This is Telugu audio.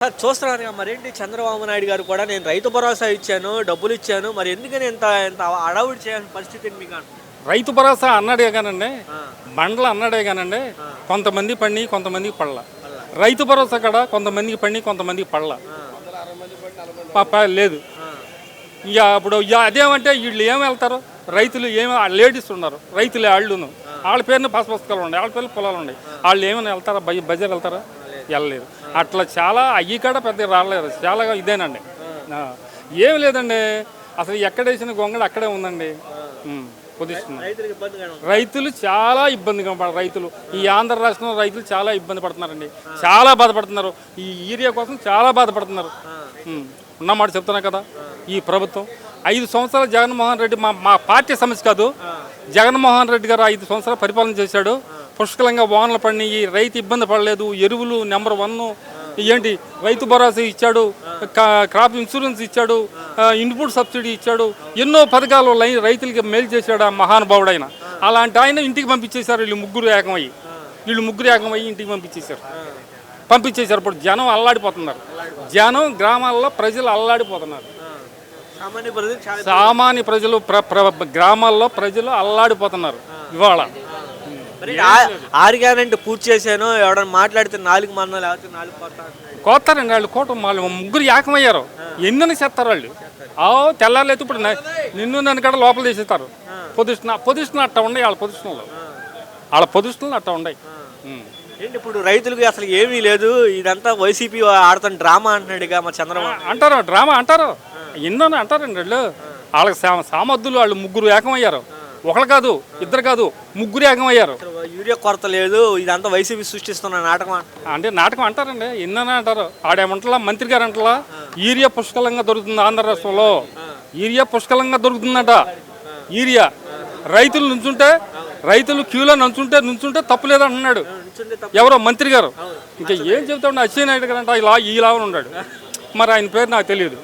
సార్ చూస్తున్నారు మరేంటి చంద్రబాబు నాయుడు గారు కూడా నేను రైతు భరోసా ఇచ్చాను డబ్బులు ఇచ్చాను మరి ఎందుకని ఇంత ఇంత అడవుడు చేయాల్సిన పరిస్థితి మీకు? రైతు భరోసా అన్నాడే కానండి బండ్లు అన్నాడే కానండి కొంతమంది పండి కొంతమందికి పడల. రైతు భరోసా కూడా కొంతమందికి పండి కొంతమందికి పడల. పాప లేదు. ఇక అప్పుడు ఇక అదేమంటే వీళ్ళు ఏం వెళ్తారు? రైతులు ఏమి లేడీస్ ఉన్నారు రైతులు వాళ్ళును వాళ్ళ పేరున పాస్ పుస్తకాలు ఉన్నాయి వాళ్ళ పేర్లు పొలాలు ఉన్నాయి. వాళ్ళు ఏమైనా వెళ్తారా? బజార్ వెళ్తారా? వెళ్ళలేదు. అట్లా చాలా అయ్యి కూడా పెద్దగా రాలేదు. చాలా ఇదేనండి. ఏం లేదండి. అసలు ఎక్కడ వేసిన గొంగళి అక్కడే ఉందండి. పొజిషన్. రైతులు చాలా ఇబ్బందిగా పడ రైతులు ఈ ఆంధ్ర రాష్ట్రంలో రైతులు చాలా ఇబ్బంది పడుతున్నారండి. చాలా బాధపడుతున్నారు. ఈ ఏరియా కోసం చాలా బాధపడుతున్నారు. ఉన్నమాట చెప్తున్నా కదా. ఈ ప్రభుత్వం. ఐదు సంవత్సరాలు జగన్మోహన్ రెడ్డి మా మా పార్టీ సమస్య కాదు. జగన్మోహన్ రెడ్డి గారు ఐదు సంవత్సరాలు పరిపాలన చేశాడు. పుష్కలంగా వానలు పడిన ఈ రైతు ఇబ్బంది పడలేదు ఎరువులు నెంబర్ వన్. ఏంటి? రైతు భరోసా ఇచ్చాడు క్రాప్ ఇన్సూరెన్స్ ఇచ్చాడు ఇన్పుట్ సబ్సిడీ ఇచ్చాడు ఎన్నో పథకాలు రైతులకి మేలు చేశాడు ఆ మహానుభావుడు ఆయన అలాంటి ఆయన ఇంటికి పంపించేశారు వీళ్ళు ముగ్గురు ఏకమయ్యి. వీళ్ళు ముగ్గురు ఏకమయ్యి ఇంటికి పంపించేశారు. పంపించేశారు ఇప్పుడు జనం అల్లాడిపోతున్నారు. జనం గ్రామాల్లో ప్రజలు అల్లాడిపోతున్నారు. సామాన్య ప్రజలు ప్ర- ప్ర- గ్రామాల్లో ప్రజలు అల్లాడిపోతున్నారు ఇవాళ. మరి ఆ- ఆరు గ్యారెంటీ పూర్తి చేశాను ఎవడన్నా మాట్లాడితే నాలుగు మన్నా లేకపోతే నాలుగు కొత్త. కోస్తారండి వాళ్ళు కోట వాళ్ళు ముగ్గురు ఏకమయ్యారు. ఎన్నని చేస్తారు వాళ్ళు? ఆ తెల్లారులైతే ఇప్పుడు న- నిన్ను నన్ను కూడా లోపల తీసేస్తారు. పొజిషన్ పొజిషన్ అట్ట ఉన్నాయి వాళ్ళ పొజిషన్లో వాళ్ళ పొజిషన్లు అట్ట ఉన్నాయి ఉం. ఏంటి ఇప్పుడు రైతులకు అసలు ఏమీ లేదు. ఇదంతా వైసీపీ ఆడుతున్న డ్రామా అంటున్నాడు ఇక మా చంద్రబాబు. అంటారు డ్రామా అంటారు. ఎన్నో అంటారండి వాళ్ళు. వాళ్ళకి సా- సామర్థులు వాళ్ళు ముగ్గురు ఏకమయ్యారు. ఒకరు కాదు ఇద్దరు కాదు ముగ్గురు ఏకమయ్యారు అసలు యూరియా కొరత లేదు ఇదంతా వైసీపీ సృష్టిస్తున్న నాటకం అంటున్నాడు. అంటే నాటకం అంటారండి ఎన్ననే అంటారు. ఆడేమంటలా మంత్రి గారు అంటలా? యూరియా పుష్కలంగా దొరుకుతుంది ఆంధ్ర రాష్ట్రంలో. యూరియా పుష్కలంగా దొరుకుతుందట. యూరియా. రైతులు నుంచుంటే రైతులు క్యూలో నుంచుంటే నుంచుంటే తప్పు లేదంటున్నాడు నిల్చుంటే తప్ప. ఎవరో మంత్రి గారు. ఇంకా ఏం చెబుతాడు అచ్చెన్నాయుడు గారు అంటే ఇలా ఈ లాగా ఉన్నాడు. మరి ఆయన పేరు నాకు తెలియదు.